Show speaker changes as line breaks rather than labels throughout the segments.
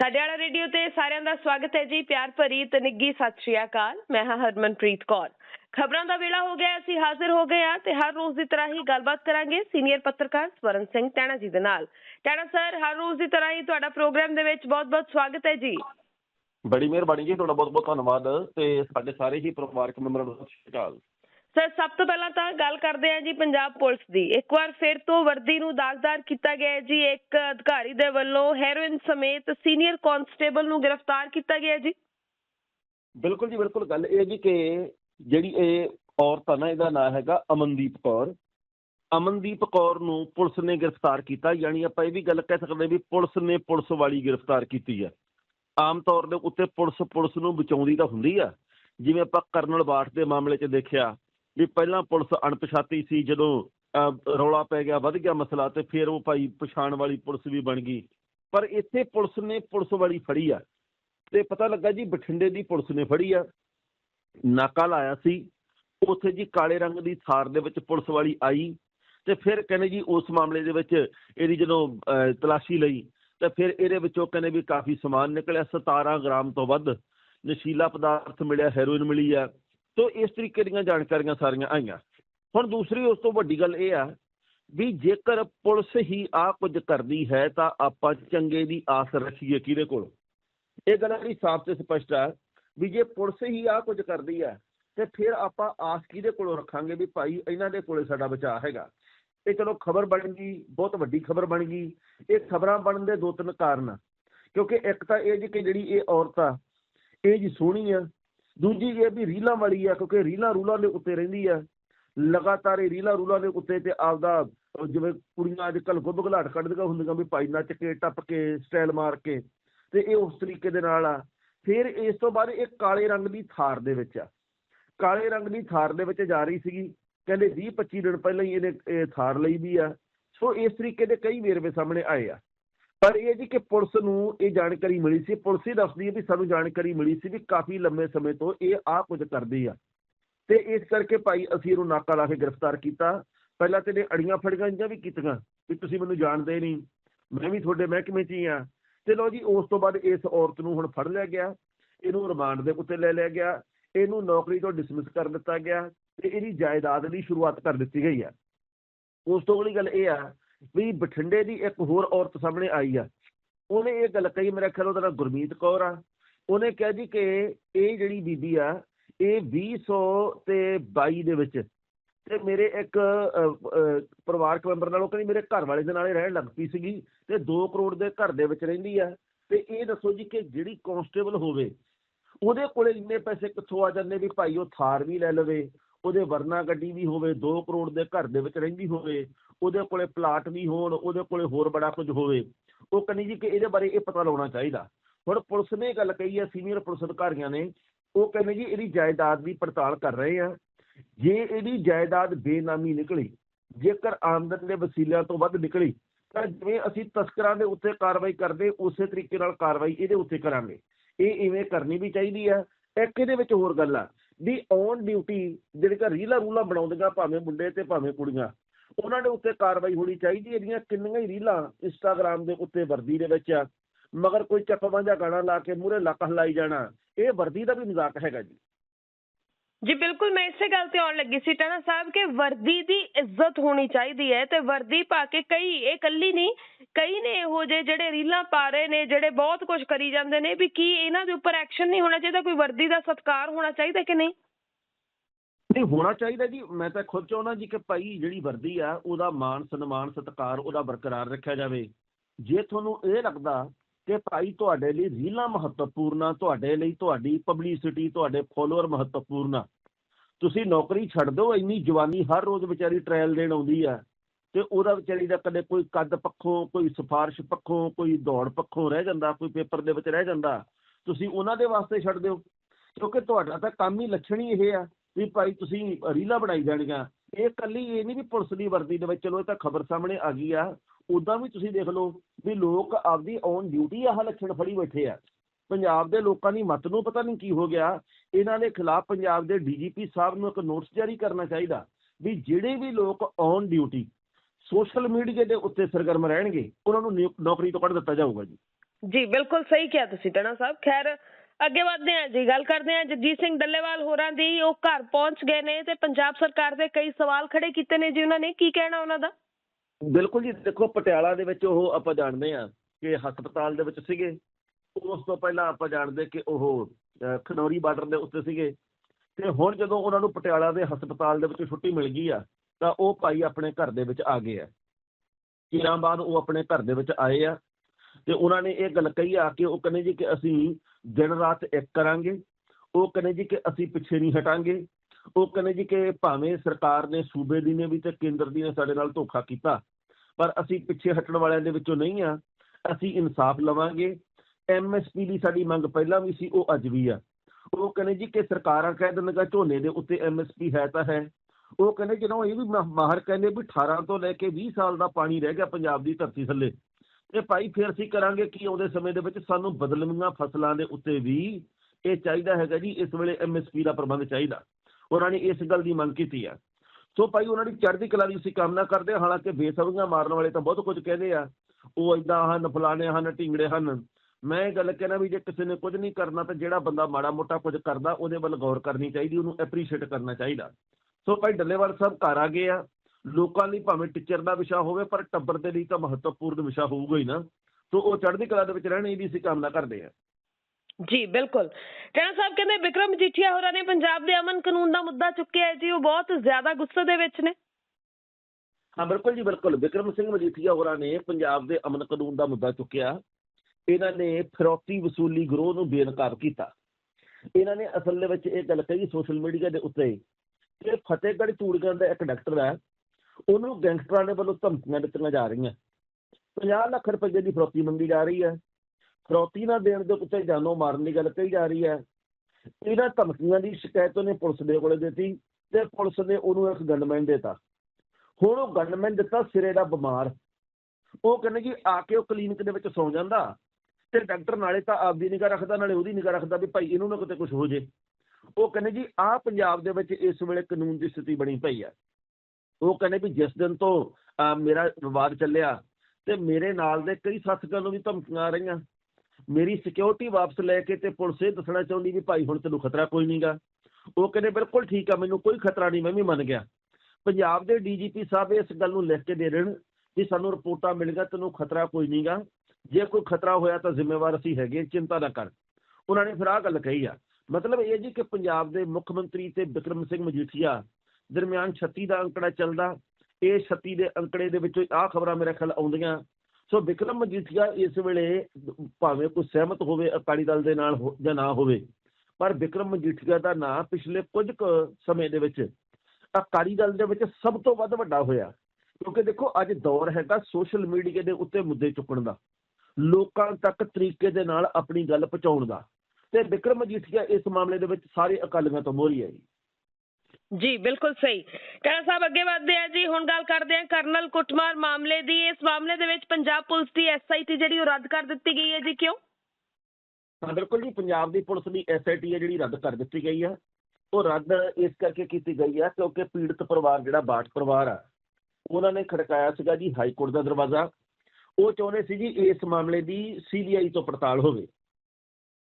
ਸਾਡੇ ਵਾਲਾ ਰੇਡੀਓ ਤੇ ਸਾਰਿਆਂ ਦਾ ਸਵਾਗਤ ਹੈ ਜੀ, ਪਿਆਰ ਭਰੀ ਤੇ ਸਤਿ ਸ਼੍ਰੀ ਅਕਾਲ। ਮੈਂ ਹਾਂ ਹਰਮਨਪ੍ਰੀਤ ਕੌਰ। ਖਬਰਾਂ ਦਾ ਵੇਲਾ ਹੋ ਗਿਆ, ਅਸੀਂ ਹਾਜ਼ਰ ਹੋ ਗਏ ਆ ਤੇ ਹਰ ਰੋਜ਼ ਦੀ ਤਰ੍ਹਾਂ ਹੀ ਗੱਲਬਾਤ ਕਰਾਂਗੇ ਸੀਨੀਅਰ ਪੱਤਰਕਾਰ ਸਵਰਨ ਸਿੰਘ ਟੈਣਾ ਜੀ ਦੇ ਨਾਲ। ਟੈਣਾ ਸਰ, ਹਰ ਰੋਜ਼ ਦੀ ਤਰ੍ਹਾਂ ਹੀ ਤੁਹਾਡਾ ਪ੍ਰੋਗਰਾਮ ਦੇ ਵਿੱਚ ਬਹੁਤ-ਬਹੁਤ ਸਵਾਗਤ ਹੈ ਜੀ।
ਬੜੀ ਮਿਹਰਬਾਨੀ ਜੀ, ਤੁਹਾਡਾ ਬਹੁਤ ਬਹੁਤ ਧੰਨਵਾਦ ਤੇ ਸਾਡੇ ਸਾਰੇ ਹੀ ਪਰਿਵਾਰਕ ਮੈਂਬਰਾਂ ਨੂੰ ਸਤਿ ਸ਼੍ਰੀ ਅਕਾਲ।
ਸਰ ਸਭ ਤੋਂ ਪਹਿਲਾਂ ਤਾਂ ਗੱਲ ਕਰਦੇ ਹਾਂ ਜੀ ਪੰਜਾਬ ਪੁਲਿਸ ਦੀ। ਇੱਕ ਵਾਰ ਫਿਰ ਤੋਂ ਵਰਦੀ ਨੂੰ ਦਾਗਦਾਰ ਕੀਤਾ ਗਿਆ ਹੈ ਜੀ। ਇੱਕ ਅਧਿਕਾਰੀ ਦੇ ਵੱਲੋਂ ਹੈਰੋਇਨ ਸਮੇਤ ਸੀਨੀਅਰ ਕਾਂਸਟੇਬਲ ਨੂੰ ਗ੍ਰਿਫਤਾਰ ਕੀਤਾ ਗਿਆ ਹੈ ਜੀ।
ਬਿਲਕੁਲ ਜੀ, ਬਿਲਕੁਲ। ਗੱਲ ਇਹ ਹੈ ਜੀ ਕਿ ਜਿਹੜੀ ਇਹ ਔਰਤ ਆ ਨਾ, ਇਹਦਾ ਨਾਮ ਹੈਗਾ ਅਮਨਦੀਪ ਕੌਰ। ਅਮਨਦੀਪ ਕੌਰ ਨੂੰ ਪੁਲਿਸ ਨੇ ਗ੍ਰਿਫਤਾਰ ਕੀਤਾ। ਯਾਨੀ ਆਪਾਂ ਇਹ ਵੀ ਗੱਲ ਕਹਿ ਸਕਦੇ ਵੀ ਪੁਲਿਸ ਨੇ ਪੁਲਿਸ ਵਾਲੀ ਗ੍ਰਿਫਤਾਰ ਕੀਤੀ ਹੈ ਆਮ ਤੌਰ ਦੇ ਉੱਤੇ ਪੁਲਿਸ ਪੁਲਿਸ ਨੂੰ ਬਚਾਉਂਦੀ ਤਾਂ ਹੁੰਦੀ ਆ। ਜਿਵੇਂ ਆਪਾਂ ਕਰਨਲ ਬਾਠ ਦੇ ਮਾਮਲੇ 'ਚ ਦੇਖਿਆ ਵੀ ਪਹਿਲਾਂ ਪੁਲਿਸ ਅਣਪਛਾਤੀ ਸੀ, ਜਦੋਂ ਰੌਲਾ ਪੈ ਗਿਆ, ਵੱਧ ਗਿਆ ਮਸਲਾ ਤੇ ਫਿਰ ਉਹ ਭਾਈ ਪਛਾਣ ਵਾਲੀ ਪੁਲਿਸ ਵੀ ਬਣ ਗਈ। ਪਰ ਇੱਥੇ ਪੁਲਿਸ ਨੇ ਪੁਲਿਸ ਵਾਲੀ ਫੜੀ ਆ ਤੇ ਪਤਾ ਲੱਗਾ ਜੀ ਬਠਿੰਡੇ ਦੀ ਪੁਲਿਸ ਨੇ ਫੜੀ ਆ। ਨਾਕਾ ਲਾਇਆ ਸੀ। ਉੱਥੇ ਜੀ ਕਾਲੇ ਰੰਗ ਦੀ ਥਾਰ ਦੇ ਵਿੱਚ ਪੁਲਿਸ ਵਾਲੀ ਆਈ ਤੇ ਫਿਰ ਕਹਿੰਦੇ ਜੀ ਉਸ ਮਾਮਲੇ ਦੇ ਵਿੱਚ ਇਹਦੀ ਜਦੋਂ ਤਲਾਸ਼ੀ ਲਈ ਤੇ ਫਿਰ ਇਹਦੇ ਵਿੱਚੋਂ ਕਹਿੰਦੇ ਵੀ ਕਾਫੀ ਸਮਾਨ ਨਿਕਲਿਆ। 17 ਗ੍ਰਾਮ ਤੋਂ ਵੱਧ ਨਸ਼ੀਲਾ ਪਦਾਰਥ ਮਿਲਿਆ, ਹੈਰੋਇਨ ਮਿਲੀ ਆ। ਸੋ ਇਸ ਤਰੀਕੇ ਦੀਆਂ ਜਾਣਕਾਰੀਆਂ ਸਾਰੀਆਂ ਆਈਆਂ। ਹੁਣ ਦੂਸਰੀ ਉਸ ਤੋਂ ਵੱਡੀ ਗੱਲ ਇਹ ਆ ਵੀ ਜੇਕਰ ਪੁਲਿਸ ਹੀ ਆ ਕੁਝ ਕਰਦੀ ਹੈ ਤਾਂ ਆਪਾਂ ਚੰਗੇ ਦੀ ਆਸ ਰੱਖੀਏ ਕਿਹਦੇ ਕੋਲ। ਇਹ ਗੱਲ ਜਿਹੜੀ ਸਾਫ਼ ਤੇ ਸਪਸ਼ਟ ਆ ਵੀ ਜੇ ਪੁਲਿਸ ਹੀ ਆ ਕੁਝ ਕਰਦੀ ਆ ਤੇ ਫਿਰ ਆਪਾਂ ਆਸ ਕਿਹਦੇ ਕੋਲੋਂ ਰੱਖਾਂਗੇ ਵੀ ਭਾਈ ਇਹਨਾਂ ਦੇ ਕੋਲੇ ਸਾਡਾ ਬਚਾਅ ਹੈਗਾ। ਇਹ ਚਲੋ ਖਬਰ ਬਣ ਗਈ, ਬਹੁਤ ਵੱਡੀ ਖਬਰ ਬਣ ਗਈ। ਇਹ ਖਬਰਾਂ ਬਣਨ ਦੇ ਦੋ ਤਿੰਨ ਕਾਰਨ ਕਿਉਂਕਿ ਇੱਕ ਤਾਂ ਇਹ ਜੀ ਕਿ ਜਿਹੜੀ ਇਹ ਔਰਤ ਆ, ਇਹ ਜੀ ਸੋਹਣੀ ਆ ਦੂਜੀ ਇਹ ਵੀ ਰੀਲਾਂ ਵਾਲੀ ਆ, ਕਿਉਂਕਿ ਰੀਲਾਂ ਰੂਲਾਂ ਦੇ ਉੱਤੇ ਰਹਿੰਦੀ ਆ। ਲਗਾਤਾਰ ਇਹ ਰੀਲਾਂ ਰੂਲਾਂ ਦੇ ਉੱਤੇ ਤੇ ਆਪਦਾ ਜਿਵੇਂ ਕੁੜੀਆਂ ਅੱਜ ਕੱਲ੍ਹ ਗੁੱਬ ਘਲਾਟ ਕੱਢਦੀਆਂ ਹੁੰਦੀਆਂ ਵੀ ਪਾਈ ਨੱਚ ਕੇ, ਟੱਪ ਕੇ, ਸਟਾਈਲ ਮਾਰ ਕੇ, ਤੇ ਇਹ ਉਸ ਤਰੀਕੇ ਦੇ ਨਾਲ ਆ। ਫਿਰ ਇਸ ਤੋਂ ਬਾਅਦ ਇਹ ਕਾਲੇ ਰੰਗ ਦੀ ਥਾਰ ਦੇ ਵਿੱਚ ਆ। ਕਾਲੇ ਰੰਗ ਦੀ ਥਾਰ ਦੇ ਵਿੱਚ ਜਾ ਰਹੀ ਸੀਗੀ। ਕਹਿੰਦੇ 20 25 ਦਿਨ ਪਹਿਲਾਂ ਹੀ ਇਹਨੇ ਇਹ ਥਾਰ ਲਈ ਵੀ ਆ। ਸੋ ਇਸ ਤਰੀਕੇ ਦੇ ਕਈ ਵੇਰਵੇ ਸਾਹਮਣੇ ਆਏ ਆ। ਪਰ ਇਹ ਜੀ ਕਿ ਪੁਲਿਸ ਨੂੰ ਇਹ ਜਾਣਕਾਰੀ ਮਿਲੀ ਸੀ, ਪੁਲਿਸ ਹੀ ਦੱਸਦੀ ਹੈ ਵੀ ਸਾਨੂੰ ਜਾਣਕਾਰੀ ਮਿਲੀ ਸੀ ਵੀ ਕਾਫੀ ਲੰਮੇ ਸਮੇਂ ਤੋਂ ਇਹ ਆਹ ਕੁਝ ਕਰਦੀ ਆ। ਤੇ ਇਸ ਕਰਕੇ ਭਾਈ ਅਸੀਂ ਇਹਨੂੰ ਨਾਕਾ ਲਾ ਕੇ ਗ੍ਰਿਫਤਾਰ ਕੀਤਾ। ਪਹਿਲਾਂ ਤੇ ਇਹਨੇ ਅੜੀਆਂ ਫੜੀਆਂ ਜਾਂ ਵੀ ਕੀਤੀਆਂ ਵੀ ਤੁਸੀਂ ਮੈਨੂੰ ਜਾਣਦੇ ਨਹੀਂ। ਮੈਂ ਵੀ ਤੁਹਾਡੇ ਮਹਿਕਮੇ 'ਚ ਹੀ ਆ। ਤੇ ਲੋ ਜੀ, ਉਸ ਤੋਂ ਬਾਅਦ ਇਸ ਔਰਤ ਨੂੰ ਹੁਣ ਫੜ ਲਿਆ ਗਿਆ। ਇਹਨੂੰ ਰਿਮਾਂਡ ਦੇ ਉੱਤੇ ਲੈ ਲਿਆ ਗਿਆ। ਇਹਨੂੰ ਨੌਕਰੀ ਤੋਂ ਡਿਸਮਿਸ ਕਰ ਦਿੱਤਾ ਗਿਆ। ਤੇ ਇਹਦੀ ਜਾਇਦਾਦ ਦੀ ਸ਼ੁਰੂਆਤ ਕਰ ਦਿੱਤੀ ਗਈ ਆ। ਉਸ ਤੋਂ ਅਗਲੀ ਗੱਲ ਇਹ ਆ ਵੀ ਬਠਿੰਡੇ ਦੀ ਇੱਕ ਹੋਰ ਔਰਤ ਸਾਹਮਣੇ ਆਈ ਆ। ਉਹਨੇ ਇਹ ਗੱਲ ਕਹੀ ਮੇਰਾ ਖਿਆਲ ਉਹਦਾ ਨਾਮ ਗੁਰਮੀਤ ਕੌਰ ਆ। ਉਹਨੇ ਕਿਹਾ ਜੀ ਕਿ ਇਹ ਜਿਹੜੀ ਬੀਬੀ ਆ ਇਹ 2000 ਤੇ 22 ਦੇ ਵਿੱਚ ਤੇ ਮੇਰੇ ਇੱਕ ਅਹ, ਪਰਿਵਾਰਕ ਮੈਂਬਰ ਨਾਲ ਉਹ ਕਹਿੰਦੀ ਮੇਰੇ ਘਰ ਵਾਲੇ ਦੇ ਨਾਲ ਹੀ ਰਹਿਣ ਲੱਗ ਪਈ ਸੀਗੀ ਤੇ 2 ਕਰੋੜ ਦੇ ਘਰ ਦੇ ਵਿੱਚ ਰਹਿੰਦੀ ਆ। ਤੇ ਇਹ ਦੱਸੋ ਜੀ ਕਿ ਜਿਹੜੀ ਕਾਂਸਟੇਬਲ ਹੋਵੇ ਉਹਦੇ ਕੋਲੇ ਇੰਨੇ ਪੈਸੇ ਕਿੱਥੋਂ ਆ ਜਾਂਦੇ ਵੀ ਭਾਈ ਉਹ ਥਾਰ ਵੀ ਲੈ ਲਵੇ ਉਹਦੇ ਵਰਨਾ ਗੱਡੀ ਵੀ ਹੋਵੇ 2 ਕਰੋੜ ਦੇ ਘਰ ਦੇ ਵਿੱਚ ਰਹਿੰਦੀ ਹੋਵੇ, ਉਹਦੇ ਕੋਲੇ ਪਲਾਟ ਵੀ ਹੋਣ, ਉਹਦੇ ਕੋਲੇ ਹੋਰ ਬੜਾ ਕੁਝ ਹੋਵੇ, ਉਹ ਕਹਿੰਦੀ ਜੀ ਕਿ ਇਹਦੇ ਬਾਰੇ ਇਹ ਪਤਾ ਲਾਉਣਾ ਚਾਹੀਦਾ। ਹੁਣ ਪੁਲਿਸ ਨੇ ਇਹ ਗੱਲ ਕਹੀ ਹੈ, ਸੀਨੀਅਰ ਪੁਲਿਸ ਅਧਿਕਾਰੀਆਂ ਨੇ, ਉਹ ਕਹਿੰਦੇ ਜੀ ਇਹਦੀ ਜਾਇਦਾਦ ਦੀ ਪੜਤਾਲ ਕਰ ਰਹੇ ਆ। ਜੇ ਇਹਦੀ ਜਾਇਦਾਦ ਬੇਨਾਮੀ ਨਿਕਲੀ, ਜੇਕਰ ਆਮਦਨ ਦੇ ਵਸੀਲਿਆਂ ਤੋਂ ਵੱਧ ਨਿਕਲੀ, ਤਾਂ ਜਿਵੇਂ ਅਸੀਂ ਤਸਕਰਾਂ ਦੇ ਉੱਤੇ ਕਾਰਵਾਈ ਕਰਦੇ, ਉਸੇ ਤਰੀਕੇ ਨਾਲ ਕਾਰਵਾਈ ਇਹਦੇ ਉੱਤੇ ਕਰਾਂਗੇ। ਇਹ ਇਵੇਂ ਕਰਨੀ ਵੀ ਚਾਹੀਦੀ ਆ। ਇੱਕ ਇਹਦੇ ਵਿੱਚ ਹੋਰ ਗੱਲ ਆ? ਵੀ ਔਨ ਡਿਊਟੀ ਜਿਹੜੇ ਕਿ ਰੀਲਾਂ ਰੂਲਾਂ ਬਣਾਉਂਦੀਆਂ ਭਾਵੇਂ ਮੁੰਡੇ ਤੇ ਭਾਵੇਂ ਕੁੜੀਆਂ, ਉਹਨਾਂ ਦੇ ਉੱਤੇ ਕਾਰਵਾਈ ਹੋਣੀ ਚਾਹੀਦੀ ਇਹਦੀਆਂ ਕਿੰਨੀਆਂ ਹੀ ਰੀਲਾਂ ਇੰਸਟਾਗ੍ਰam ਦੇ ਉੱਤੇ ਵਰਦੀ ਦੇ ਵਿੱਚ ਆ, ਮਗਰ ਕੋਈ ਚੱਪਵਾਂ ਜਿਹਾ ਗਾਣਾ ਲਾ ਕੇ ਮੂਹਰੇ ਲੱਕ ਹਲਾਈ ਜਾਣਾ, ਇਹ ਵਰਦੀ ਦਾ ਵੀ ਮਜ਼ਾਕ ਹੈਗਾ ਜੀ।
ਜੀ ਬਿਲਕੁਲ, ਮੈਂ ਇਸੇ ਗੱਲ ਤੇ ਆਉਣ ਲੱਗੀ ਸੀ, ਟਾਣਾ ਸਾਹਿਬ, ਕਿ ਵਰਦੀ ਦੀ ਇੱਜ਼ਤ ਹੋਣੀ ਚਾਹੀਦੀ ਹੈ ਤੇ ਵਰਦੀ ਪਾ ਕੇ ਕਈ, ਇਹ ਕੱਲੀ ਨਹੀਂ, ਕਈ ਨੇ ਇਹੋ ਜਿਹੇ ਜਿਹੜੇ ਰੀਲਾਂ ਪਾ ਰਹੇ ਨੇ, ਜਿਹੜੇ ਬਹੁਤ ਕੁਝ ਕਰੀ ਜਾਂਦੇ ਨੇ, ਵੀ ਕੀ ਇਹਨਾਂ ਦੇ ਉੱਪਰ ਐਕਸ਼ਨ ਨਹੀਂ ਹੋਣਾ ਚਾਹੀਦਾ, ਕੋਈ ਵਰਦੀ ਦਾ ਸਤਿਕਾਰ ਹੋਣਾ ਚਾਹੀਦਾ ਕਿ ਨਹੀਂ?
ਨਹੀਂ, ਹੋਣਾ ਚਾਹੀਦਾ ਜੀ, ਮੈਂ ਤਾਂ ਖੁਦ ਚਾਹੁੰਦਾ ਜੀ ਕਿ ਭਾਈ ਜਿਹੜੀ ਵਰਦੀ ਆ, ਉਹਦਾ ਮਾਣ, ਸਨਮਾਨ, ਸਤਿਕਾਰ ਉਹਦਾ ਬਰਕਰਾਰ ਰੱਖਿਆ ਜਾਵੇ। ਜੇ ਤੁਹਾਨੂੰ ਇਹ ਲੱਗਦਾ ਕਿ ਭਾਈ ਤੁਹਾਡੇ ਲਈ ਰੀਲਾਂ ਮਹੱਤਵਪੂਰਨ ਆ, ਤੁਹਾਡੇ ਲਈ ਤੁਹਾਡੀ ਪਬਲਿਸਿਟੀ ਤੁਹਾਡੇ ਫੋਲੋਅਰ ਮਹੱਤਵਪੂਰਨ ਆ ਤੁਸੀਂ ਨੌਕਰੀ ਛੱਡ ਦਿਓ, ਇੰਨੀ ਜਵਾਨੀ ਹਰ ਰੋਜ਼ ਵਿਚਾਰੀ ਟ੍ਰਾਇਲ ਦੇਣ ਆਉਂਦੀ ਆ। ਤੇ ਉਹਦਾ ਵਿਚਾਰੀ ਦਾ ਕਦੇ ਕੋਈ ਕੱਦ ਪੱਖੋਂ, ਕੋਈ ਸਿਫਾਰਿਸ਼ ਪੱਖੋਂ, ਕੋਈ ਦੌੜ ਪੱਖੋਂ ਰਹਿ ਜਾਂਦਾ, ਕੋਈ ਪੇਪਰ ਦੇ ਵਿੱਚ ਰਹਿ ਜਾਂਦਾ। ਤੁਸੀਂ ਉਹਨਾਂ ਦੇ ਵਾਸਤੇ ਛੱਡ ਦਿਓ। ਕਿਉਂਕਿ ਤੁਹਾਡਾ ਤਾਂ ਕੰਮ ਹੀ ਲੱਛਣ ਹੀ ਇਹ ਆ ਵੀ ਭਾਈ ਤੁਸੀਂ ਰੀਲਾਂ ਬਣਾਈ ਜਾਣੀਆਂ ਇਹ ਇਕੱਲੀ ਇਹ ਨਹੀਂ ਵੀ ਪੁਲਿਸ ਦੀ ਵਰਦੀ ਦੇ ਵਿੱਚ, ਚਲੋ ਇਹ ਤਾਂ ਖਬਰ ਸਾਹਮਣੇ ਆ ਗਈ ਆ। ਉਦਾਂ ਵੀ ਤੁਸੀਂ ਦੇਖ ਲਓ ਵੀ ਲੋਕ ਆਪਦੀ ਔਨ ਡਿਊਟੀ ਆਹ ਲੱਛਣ ਫੜੀ ਬੈਠੇ ਆ। ਪੰਜਾਬ ਦੇ ਲੋਕਾਂ ਦੀ ਮਤ ਨੂੰ ਪਤਾ ਨਹੀਂ ਕੀ ਹੋ ਗਿਆ। ਇਹਨਾਂ ਦੇ ਖਿਲਾਫ ਪੰਜਾਬ ਦੇ ਡੀਜੀਪੀ ਸਾਹਿਬ ਨੂੰ ਇੱਕ ਨੋਟਿਸ ਜਾਰੀ ਕਰਨਾ ਚਾਹੀਦਾ ਵੀ ਜਿਹੜੇ ਵੀ ਲੋਕ ਔਨ ਡਿਊਟੀ ਸੋਸ਼ਲ ਮੀਡੀਆ ਦੇ ਉੱਤੇ ਸਰਗਰਮ ਰਹਿਣਗੇ ਉਹਨਾਂ ਨੂੰ ਨੌਕਰੀ ਤੋਂ ਕੱਢ ਦਿੱਤਾ ਜਾਊਗਾ ਜੀ।
ਜੀ ਬਿਲਕੁਲ ਸਹੀ ਕਿਹਾ ਤੁਸੀਂ ਟਣਾ ਸਾਹਿਬ। ਖੈਰ ਅੱਗੇ ਵਧਦੇ ਹਾਂ ਜੀ ਗੱਲ ਕਰਦੇ ਹਾਂ ਜਗਜੀਤ ਸਿੰਘ ਡੱਲੇਵਾਲ ਹੋਰਾਂ ਦੀ। ਉਹ ਘਰ ਪਹੁੰਚ ਗਏ ਨੇ ਤੇ ਪੰਜਾਬ ਸਰਕਾਰ ਦੇ ਕਈ ਸਵਾਲ ਖੜੇ ਕੀਤੇ ਨੇ ਜੀ ਉਹਨਾਂ ਨੇ। ਕੀ ਕਹਿਣਾ ਉਹਨਾਂ ਦਾ?
ਬਿਲਕੁਲ ਜੀ ਦੇਖੋ ਪਟਿਆਲਾ ਦੇ ਵਿੱਚ ਉਹ ਆਪਾਂ ਜਾਣਦੇ ਆ ਕਿ ਹਸਪਤਾਲ ਦੇ ਵਿੱਚ ਸੀਗੇ। ਉਸ ਤੋਂ ਪਹਿਲਾਂ ਆਪਾਂ ਜਾਣਦੇ ਕਿ ਉਹ ਖਨੌਰੀ ਬਾਰਡਰ ਦੇ ਉੱਤੇ ਸੀਗੇ। ਤੇ ਹੁਣ ਜਦੋਂ ਉਹਨਾਂ ਨੂੰ ਪਟਿਆਲਾ ਦੇ ਹਸਪਤਾਲ ਦੇ ਵਿੱਚ ਛੁੱਟੀ ਮਿਲ ਗਈ ਆ, ਤਾਂ ਉਹ ਭਾਈ ਆਪਣੇ ਘਰ ਦੇ ਵਿੱਚ ਆ ਗਏ ਆ। ਚਿਰਾਂ ਬਾਅਦ ਉਹ ਆਪਣੇ ਘਰ ਦੇ ਵਿੱਚ ਆਏ ਆ। ਤੇ ਉਹਨਾਂ ਨੇ ਇਹ ਗੱਲ ਕਹੀ ਆ ਕਿ ਉਹ ਕਹਿੰਦੇ ਜੀ ਕਿ ਅਸੀਂ ਦਿਨ ਰਾਤ ਇੱਕ ਕਰਾਂਗੇ। ਉਹ ਕਹਿੰਦੇ ਜੀ ਕਿ ਅਸੀਂ ਪਿੱਛੇ ਨਹੀਂ ਹਟਾਂਗੇ। ਉਹ ਕਹਿੰਦੇ ਜੀ ਕਿ ਭਾਵੇਂ ਸਰਕਾਰ ਨੇ ਸੂਬੇ ਦੀ ਨੇ ਵੀ ਤੇ ਕੇਂਦਰ ਦੀ ਨੇ ਸਾਡੇ ਨਾਲ ਧੋਖਾ ਕੀਤਾ, ਪਰ ਅਸੀਂ ਪਿੱਛੇ ਹਟਣ ਵਾਲਿਆਂ ਦੇ ਵਿੱਚੋਂ ਨਹੀਂ ਆ। ਅਸੀਂ ਇਨਸਾਫ ਲਵਾਂਗੇ। ਐਮਐਸਪੀ ਦੀ ਸਾਡੀ ਮੰਗ ਪਹਿਲਾਂ ਵੀ ਸੀ, ਉਹ ਅੱਜ ਵੀ ਆ। ਉਹ ਕਹਿੰਦੇ ਜੀ ਕਿ ਸਰਕਾਰਾਂ ਕਹਿ ਦਿੰਦੀਆਂ ਝੋਨੇ ਦੇ ਉੱਤੇ ਐਮਐਸਪੀ ਹੈ ਤਾਂ ਹੈ। ਉਹ ਕਹਿੰਦੇ ਜਦੋਂ ਇਹ ਵੀ ਮਾ- ਮਾਹਰ ਕਹਿੰਦੇ ਵੀ 18 ਤੋਂ ਲੈ ਕੇ 20 ਸਾਲ ਦਾ ਪਾਣੀ ਰਹਿ ਗਿਆ ਪੰਜਾਬ ਦੀ ਧਰਤੀ ਥੱਲੇ। ਤੇ ਭਾਈ ਫਿਰ ਅਸੀਂ ਕਰਾਂਗੇ ਕੀ ਆਉਂਦੇ ਸਮੇਂ ਦੇ ਵਿੱਚ? ਸਾਨੂੰ ਬਦਲਵੀਆਂ ਫਸਲਾਂ ਦੇ ਉੱਤੇ ਵੀ ਇਹ ਚਾਹੀਦਾ ਹੈਗਾ ਜੀ, ਇਸ ਵੇਲੇ ਐਮਐਸਪੀ ਦਾ ਪ੍ਰਬੰਧ ਚਾਹੀਦਾ। ਉਹਨਾਂ ਨੇ ਇਸ ਗੱਲ ਦੀ ਮੰਗ ਕੀਤੀ ਆ। ਸੋ ਭਾਈ ਉਹਨਾਂ ਦੀ ਚੜ੍ਹਦੀ ਕਲਾ ਦੀ ਅਸੀਂ ਕਾਮਨਾ ਕਰਦੇ ਹਾਂ ਹਾਲਾਂਕਿ ਬੇਸਬਰੀਆਂ ਮਾਰਨ ਵਾਲੇ ਤਾਂ ਬਹੁਤ ਕੁਝ ਕਹਿੰਦੇ ਆ। ਉਹ ਇਦਾਂ ਹਨ, ਫਲਾਣੇ ਹਨ, ਢਿੰਗੜੇ ਹਨ। ਮੈਂ ਇਹ ਗੱਲ ਕਹਿਣਾ ਵੀ ਜੇ ਕਿਸੇ ਨੇ ਕੁਝ ਨਹੀਂ ਕਰਨਾ ਤਾਂ ਜਿਹੜਾ ਬੰਦਾ ਮਾੜਾ ਮੋਟਾ ਕੁਝ ਕਰਦਾ ਉਹਦੇ ਵੱਲ ਗੌਰ ਕਰਨੀ ਚਾਹੀਦੀ ਉਹਨੂੰ ਐਪਰੀਸ਼ੀਏਟ ਕਰਨਾ ਚਾਹੀਦਾ। ਸੋ ਭਾਈ ਡੱਲੇਵਾਲ ਸਾਹਿਬ ਘਰ ਆ ਗਏ ਆ। ਲੋਕਾਂ ਲਈ ਭਾਵੇਂ ਟੀਚਰ ਦਾ ਵਿਸ਼ਾ ਹੋਵੇ ਪਰ ਟੱਬਰ ਦੇ ਲਈ ਤਾਂ ਮਹੱਤਵਪੂਰਨ ਵਿਸ਼ਾ ਹੋਊਗਾ ਹੀ ਨਾ। ਸੋ ਉਹ ਚੜ੍ਹਦੀ ਕਲਾ ਦੇ ਵਿੱਚ ਰਹਿਣ ਦੀ ਅਸੀਂ ਕਾਮਨਾ ਕਰਦੇ ਆ
ਜੀ ਬਿਲਕੁਲ। ਟਣਾ ਸਾਹਿਬ ਕਹਿੰਦੇ ਵਿਕਰਮ ਮਜੀਠੀਆ ਹੋਰਾਂ ਨੇ ਪੰਜਾਬ ਦੇ ਅਮਨ ਕਾਨੂੰਨ ਦਾ ਮੁੱਦਾ ਚੁੱਕਿਆ ਹੈ ਜੀ ਉਹ ਬਹੁਤ ਜ਼ਿਆਦਾ ਗੁੱਸੇ ਦੇ ਵਿੱਚ ਨੇ।
ਹਾਂ ਬਿਲਕੁਲ ਜੀ ਬਿਲਕੁਲ। ਵਿਕਰਮ ਸਿੰਘ ਮਜੀਠੀਆ ਹੋਰਾਂ ਨੇ ਪੰਜਾਬ ਦੇ ਅਮਨ ਕਾਨੂੰਨ ਦਾ ਮੁੱਦਾ ਚੁੱਕਿਆ। ਇਹਨਾਂ ਨੇ ਫਿਰੌਤੀ ਵਸੂਲੀ ਗਰੋਹ ਨੂੰ ਬੇਨਕਾਬ ਕੀਤਾ। ਇਹਨਾਂ ਨੇ ਅਸਲ ਦੇ ਵਿੱਚ ਇਹ ਗੱਲ ਕਹੀ ਸੋਸ਼ਲ ਮੀਡੀਆ ਦੇ ਉੱਤੇ ਕਿ ਫਤਿਹਗੜ੍ਹ ਚੂੜੀਆਂ ਦਾ ਇੱਕ ਡਾਕਟਰ ਹੈ, ਉਹਨੂੰ ਗੈਂਗਸਟਰਾਂ ਦੇ ਵੱਲੋਂ ਧਮਕੀਆਂ ਦਿੱਤੀਆਂ ਜਾ ਰਹੀਆਂ। 50 ਲੱਖ ਰੁਪਏ ਦੀ ਫਿਰੌਤੀ ਮੰਗੀ ਜਾ ਰਹੀ ਹੈ। ਫਿਰੌਤੀ ਨਾ ਦੇਣ ਦੇ ਉੱਤੇ ਜਾਨੋਂ ਮਾਰਨ ਦੀ ਗੱਲ ਕਹੀ ਜਾ ਰਹੀ ਹੈ। ਇਹਨਾਂ ਧਮਕੀਆਂ ਦੀ ਸ਼ਿਕਾਇਤ ਉਹਨੇ ਪੁਲਿਸ ਦੇ ਕੋਲੇ ਦਿੱਤੀ ਤੇ ਪੁਲਿਸ ਨੇ ਉਹਨੂੰ ਇੱਕ ਗਨਮੈਨ ਦਿੱਤਾ। ਹੁਣ ਉਹ ਗਨਮੈਨ ਦਿੱਤਾ ਸਿਰੇ ਦਾ ਬਿਮਾਰ। ਉਹ ਕਹਿੰਦੇ ਜੀ ਆ ਕੇ ਉਹ ਕਲੀਨਿਕ ਦੇ ਵਿੱਚ ਸੌ ਜਾਂਦਾ। ਤੇ ਡਾਕਟਰ ਨਾਲੇ ਤਾਂ ਆਪਦੀ ਨਿਗਾਹ ਰੱਖਦਾ, ਨਾਲੇ ਉਹਦੀ ਨਿਗਾਹ ਰੱਖਦਾ ਵੀ ਭਾਈ ਇਹਨੂੰ ਨਾ ਕਿਤੇ ਕੁਝ ਹੋ ਜੇ। ਉਹ ਕਹਿੰਦੇ ਜੀ, ਆਹ ਪੰਜਾਬ ਦੇ ਵਿੱਚ ਇਸ ਵੇਲੇ ਕਾਨੂੰਨ ਦੀ ਸਥਿਤੀ ਬਣੀ ਪਈ ਆ। ਉਹ ਕਹਿੰਦੇ ਵੀ ਜਿਸ ਦਿਨ ਤੋਂ ਮੇਰਾ ਵਿਵਾਦ ਚੱਲਿਆ ਤੇ ਮੇਰੇ ਨਾਲ ਦੇ ਕਈ ਸਾਥੀਆਂ ਨੂੰ ਵੀ ਧਮਕੀਆਂ ਆ ਰਹੀਆਂ। ਮੇਰੀ ਸਿਕਿਉਰਿਟੀ ਵਾਪਸ ਲੈ ਕੇ ਤੇ ਪੁਲਿਸ ਇਹ ਦੱਸਣਾ ਚਾਹੁੰਦੀ ਵੀ ਭਾਈ ਹੁਣ ਤੈਨੂੰ ਖਤਰਾ ਕੋਈ ਨਹੀਂਗਾ। ਉਹ ਕਹਿੰਦੇ ਬਿਲਕੁਲ ਠੀਕ ਆ, ਮੈਨੂੰ ਕੋਈ ਖਤਰਾ ਨਹੀਂ, ਮੈਂ ਵੀ ਮੰਨ ਗਿਆ। ਪੰਜਾਬ ਦੇ ਡੀਜੀਪੀ ਸਾਹਿਬ ਇਸ ਗੱਲ ਨੂੰ ਲਿਖ ਕੇ ਦੇ ਦੇਣ ਵੀ ਸਾਨੂੰ ਰਿਪੋਰਟਾਂ ਮਿਲ ਗਿਆ ਤੈਨੂੰ ਖਤਰਾ ਕੋਈ ਨਹੀਂਗਾ। ਜੇ ਕੋਈ ਖਤਰਾ ਹੋਇਆ ਤਾਂ ਜ਼ਿੰਮੇਵਾਰ ਅਸੀਂ ਹੈਗੇ, ਚਿੰਤਾ ਨਾ ਕਰ ਉਹਨਾਂ ਨੇ ਫਿਰ ਆਹ ਗੱਲ ਕਹੀ ਆ। ਮਤਲਬ ਇਹ ਜੀ ਕਿ ਪੰਜਾਬ ਦੇ ਮੁੱਖ ਮੰਤਰੀ ਤੇ ਬਿਕਰਮ ਸਿੰਘ ਮਜੀਠੀਆ ਦਰਮਿਆਨ 36 ਦਾ ਅੰਕੜਾ ਚੱਲਦਾ। ਇਹ 36 ਦੇ ਅੰਕੜੇ ਦੇ ਵਿੱਚੋਂ ਆਹ ਖਬਰਾਂ ਮੇਰੇ ਖਿਆਲ ਆਉਂਦੀਆਂ। ਸੋ ਬਿਕਰਮ ਮਜੀਠੀਆ ਇਸ ਵੇਲੇ ਭਾਵੇਂ ਕੋਈ ਸਹਿਮਤ ਹੋਵੇ, ਅਕਾਲੀ ਦਲ ਦੇ ਨਾਲ ਹੋ- ਜਾਂ ਨਾ ਹੋਵੇ, ਪਰ ਬਿਕਰਮ ਮਜੀਠੀਆ ਦਾ ਨਾਂ ਪਿਛਲੇ ਕੁਝ ਕੁ ਸਮੇਂ ਦੇ ਵਿੱਚ ਅਕਾਲੀ ਦਲ ਦੇ ਵਿੱਚ ਸਭ ਤੋਂ ਵੱਧ ਵੱਡਾ ਹੋਇਆ। ਕਿਉਂਕਿ ਦੇਖੋ, ਅੱਜ ਦੌਰ ਹੈਗਾ ਸੋਸ਼ਲ ਮੀਡੀਆ ਦੇ ਉੱਤੇ ਮੁੱਦੇ ਚੁੱਕਣ ਦਾ। ਲੋਕਾਂ ਤੱਕ ਤਰੀਕੇ ਦੇ ਨਾਲ ਆਪਣੀ ਗੱਲ ਪਹੁੰਚਾਉਣ ਦਾ। ਤੇ ਬਿਕਰਮ ਮਜੀਠੀਆ ਇਸ ਮਾਮਲੇ ਦੇ ਵਿੱਚ ਸਾਰੇ ਅਕਾਲੀਆਂ ਤੋਂ ਮੋਹਰੀ ਹੈ ਜੀ।
ਜੀ ਬਿਲਕੁਲ ਸਹੀ। ਟਣਾ ਸਾਹਿਬ ਅੱਗੇ ਵਧਦੇ ਆ ਜੀ। ਹੁਣ ਗੱਲ ਕਰਦੇ ਆ ਕਰਨਲ ਕੁੱਟਮਾਰ ਮਾਮਲੇ ਦੀ। ਇਸ ਮਾਮਲੇ ਦੇ ਵਿੱਚ ਪੰਜਾਬ ਪੁਲਿਸ ਦੀ ਐਸਆਈਟੀ ਜਿਹੜੀ ਉਹ ਰੱਦ ਕਰ ਦਿੱਤੀ ਗਈ ਹੈ ਜੀ ਕਿਉਂ?
ਹਾਂ ਬਿਲਕੁਲ ਜੀ। ਪੰਜਾਬ ਦੀ ਪੁਲਿਸ ਦੀ ਐਸਆਈਟੀ ਹੈ ਜਿਹੜੀ ਰੱਦ ਕਰ ਦਿੱਤੀ ਗਈ ਆ। ਉਹ ਰੱਦ ਇਸ ਕਰਕੇ ਕੀਤੀ ਗਈ ਆ ਕਿਉਂਕਿ ਪੀੜਤ ਪਰਿਵਾਰ ਜਿਹੜਾ ਬਾਠ ਪਰਿਵਾਰ ਆ ਉਹਨਾਂ ਨੇ ਖੜਕਾਇਆ ਸੀਗਾ ਜੀ ਹਾਈ ਕੋਰਟ ਦਾ ਦਰਵਾਜ਼ਾ। ਉਹ ਚਾਹੁੰਦੇ ਸੀ ਜੀ ਇਸ ਮਾਮਲੇ ਦੀ ਸੀਬੀਆਈ ਤੋਂ ਪੜਤਾਲ ਹੋਵੇ।